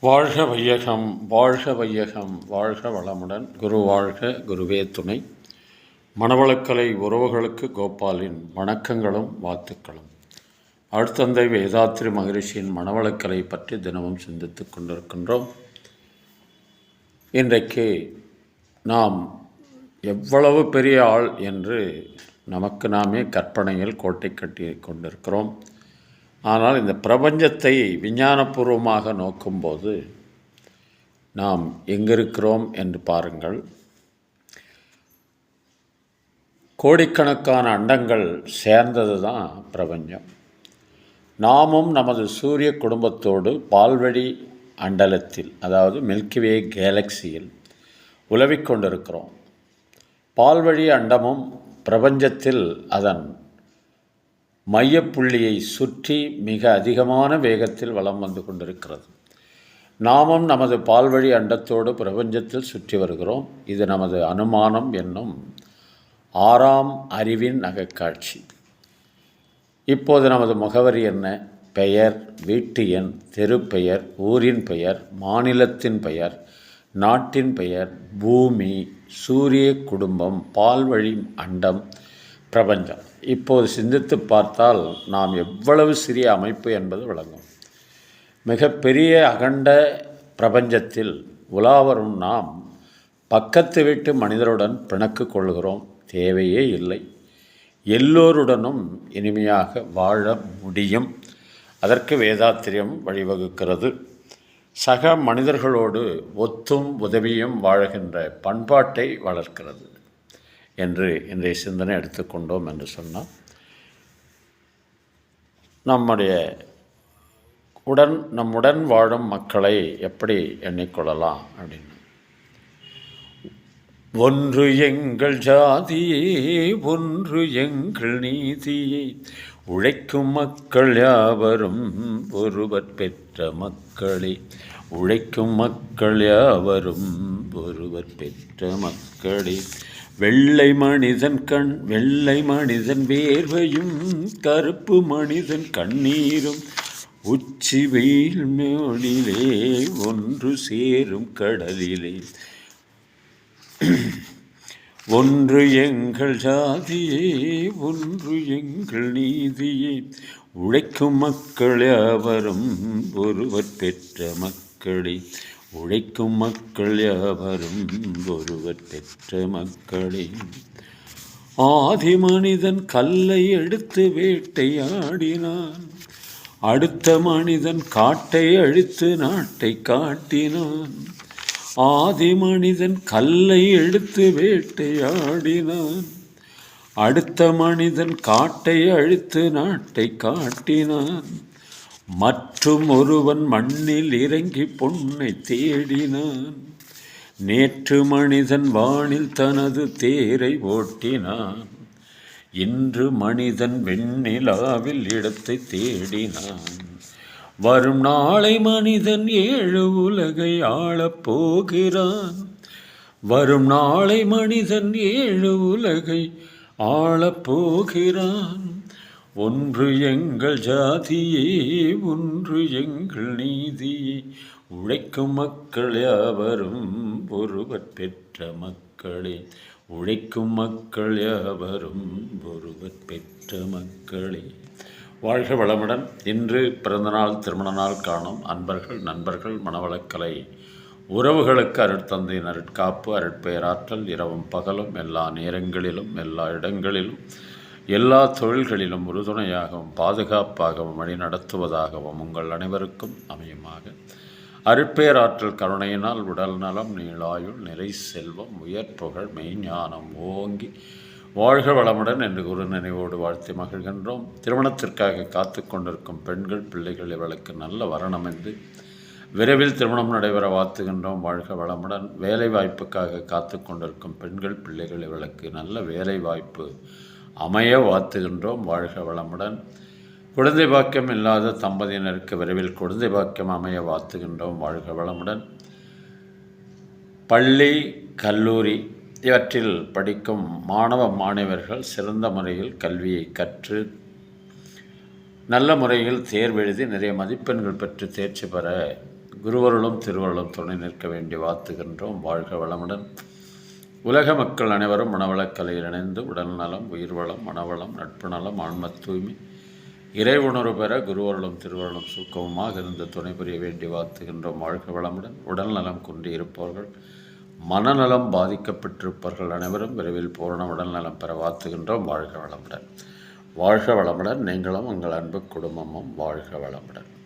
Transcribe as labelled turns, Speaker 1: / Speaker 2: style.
Speaker 1: வாழ்க வையகம் வாழ்க வையகம் வாழ்க வளமுடன். குரு வாழ்க குருவே துணை. மணவளக்கலை உறவுகளுக்கு கோபாலின் வணக்கங்களும் வாழ்த்துக்களும். அடுத்தந்தை வேதாத்ரி மகரிஷியின் மணவளக்கலை பற்றி தினமும் சிந்தித்து கொண்டிருக்கின்றோம். இன்றைக்கு நாம் எவ்வளவு பெரிய ஆள் என்று நமக்கு நாமே கற்பனையில் கோட்டை கட்டி கொண்டிருக்கிறோம். ஆனால் இந்த பிரபஞ்சத்தை விஞ்ஞானபூர்வமாக நோக்கும்போது நாம் எங்கிருக்கிறோம் என்று பாருங்கள். கோடிக்கணக்கான அண்டங்கள் சேர்ந்தது தான் பிரபஞ்சம். நாமும் நமது சூரிய குடும்பத்தோடு பால்வழி அண்டலத்தில் அதாவது மில்கிவே கேலக்சியில் உலவிக் கொண்டிருக்கிறோம். பால்வழி அண்டமும் பிரபஞ்சத்தில் அதன் மையப்புள்ளியை சுற்றி மிக அதிகமான வேகத்தில் வலம் வந்து கொண்டிருக்கிறது. நாமும் நமது பால்வழி அண்டத்தோடு பிரபஞ்சத்தில் சுற்றி வருகிறோம். இது நமது அனுமானம் என்னும் ஆறாம் அறிவின் நகைக்காட்சி இப்போது நமது முகவரி என்ன? பெயர் வீட்டு எண் தெருப்பெயர் ஊரின் பெயர் மாநிலத்தின் பெயர் நாட்டின் பெயர் பூமி சூரிய குடும்பம் பால்வழி அண்டம் பிரபஞ்சம். இப்போது சிந்தித்து பார்த்தால் நாம் எவ்வளவு சிறிய அமைப்பு என்பது விளங்கும். மிகப்பெரிய அகண்ட பிரபஞ்சத்தில் உலாவரும் நாம் பக்கத்து வீட்டு மனிதருடன் பிணக்கு கொள்கிறோம் தேவையே இல்லை. எல்லோருடனும் இனிமையாக வாழ முடியும். அதற்கு வேதாத்திரியம் வழிவகுக்கிறது. சக மனிதர்களோடு ஒத்தும் உதவியும் வாழ்கின்ற பண்பாட்டை வளர்க்கிறது. என்று இன்றைய சிந்தனை எடுத்துக்கொண்டோம் என்று சொன்னால் நம்முடைய உடன் நம்முடன் வாழும் மக்களை எப்படி எண்ணிக்கொள்ளலாம் அப்படின்னு. ஒன்று எங்கள் ஜாதியே ஒன்று எங்கள் நீதியே உழைக்கும் மக்கள் யாவரும் ஒருவர் பெற்ற மக்களே. உழைக்கும் மக்கள் யாவரும் ஒருவர் பெற்ற மக்களே. வெள்ளை மனிதன் கண் வெள்ளை மனிதன் வேர்வையும் கருப்பு மனிதன் கண்ணீரும் உச்சி வெயில் மேலிலே ஒன்று சேரும் கடலிலே. ஒன்று எங்கள் ஜாதியே ஒன்று எங்கள் நீதியே. உழைக்கும் மக்கள் யாவரும் ஒருவர் பெற்ற மக்களே. உழைக்கும் மக்கள் யாவரும் ஒருவர் பெற்ற மக்களே. ஆதி மனிதன் கல்லை எடுத்து வேட்டையாடினான். அடுத்த மனிதன் காட்டை அழித்து நாட்டை காட்டினான். ஆதி மனிதன் கல்லை எடுத்து வேட்டையாடினான். அடுத்த மனிதன் காட்டை அழித்து நாட்டை காட்டினான். மற்றும் ஒருவன் மண்ணில் இறங்கி பொன்னை தேடினான். நேற்று மனிதன் வானில் தனது தேரை ஓட்டினான். இன்று மனிதன் வெண்ணிலாவில் இடத்தை தேடினான். வரும் நாளை மனிதன் ஏழு உலகை ஆளப் போகிறான். வரும் நாளை மனிதன் ஏழு உலகை ஆளப் போகிறான். ஒன்று எங்கள் ஜாதியே ஒன்று எங்கள் நீதியே. உழைக்கும் மக்கள் யாவரும் ஒருவர் பெற்ற மக்களே. உழைக்கும் மக்கள் யாவரும் ஒருவர் பெற்ற மக்களே. வாழ்க வளமுடன். இன்று பிறந்தநாள் திருமண நாள் காணும் அன்பர்கள் நண்பர்கள் மனவளக்கலை. உறவுகளுக்கு அருட்தந்தையின் அருட்காப்பு அருட்பெயராற்றல் இரவும் பகலும் எல்லா நேரங்களிலும் எல்லா இடங்களிலும். எல்லா தொழில்களிலும் உறுதுணையாகவும் பாதுகாப்பாகவும் வழி நடத்துவதாகவும் உங்கள் அனைவருக்கும் அமையுமாக. அருட்பேராற்றல் கருணையினால் உடல் நலம் நீளாயுள் நிறை செல்வம் உயர் புகழ் மெய்ஞானம் ஓங்கி வாழ்க வளமுடன் என்று குரு நினைவோடு வாழ்த்தி மகிழ்கின்றோம். திருமணத்திற்காக காத்து கொண்டிருக்கும் பெண்கள் பிள்ளைகள் இவளுக்கு நல்ல வரணம் என்று விரைவில் திருமணம் நடைபெற வாழ்த்துகின்றோம். வாழ்க வளமுடன். வேலை வாய்ப்புக்காக காத்து கொண்டிருக்கும் பெண்கள் பிள்ளைகள் இவளுக்கு நல்ல வேலை வாய்ப்பு அமைய வாழ்த்துகின்றோம். வாழ்க வளமுடன். குழந்தை பாக்கியம் இல்லாத தம்பதியினருக்கு விரைவில் குழந்தை பாக்கியம் அமைய வாழ்த்துகின்றோம். வாழ்க வளமுடன். பள்ளி கல்லூரி இவற்றில் படிக்கும் மாணவ மாணவர்கள் சிறந்த முறையில் கல்வியை கற்று நல்ல முறையில் தேர்வெழுதி நிறைய மதிப்பெண்கள் பெற்று தேர்ச்சி பெற குருவருளும் திருவருளும் துணை நிற்க வேண்டி வாழ்த்துகின்றோம். வாழ்க வளமுடன். உலக மக்கள் அனைவரும் மனவளக்கலையில் இணைந்து உடல் நலம் உயிர் வளம் மனவளம் நட்பு நலம் ஆன்ம தூய்மை இறை உணர்வு பெற குருவருளும் திருவருளும் சுக்கமுமாக இருந்து துணை புரிய வேண்டி வாழ்த்துகின்றோம். வாழ்க வளமுடன் உடல் நலம் குன்றி இருப்பவர்கள் மனநலம் பாதிக்கப்பட்டிருப்பவர்கள் அனைவரும் விரைவில் பூரண உடல் நலம் பெற வாழ்த்துகின்றோம். வாழ்க வளமுடன். வாழ்க வளமுடன். நீங்களும் உங்கள் அன்பு குடும்பமும் வாழ்க வளமுடன்.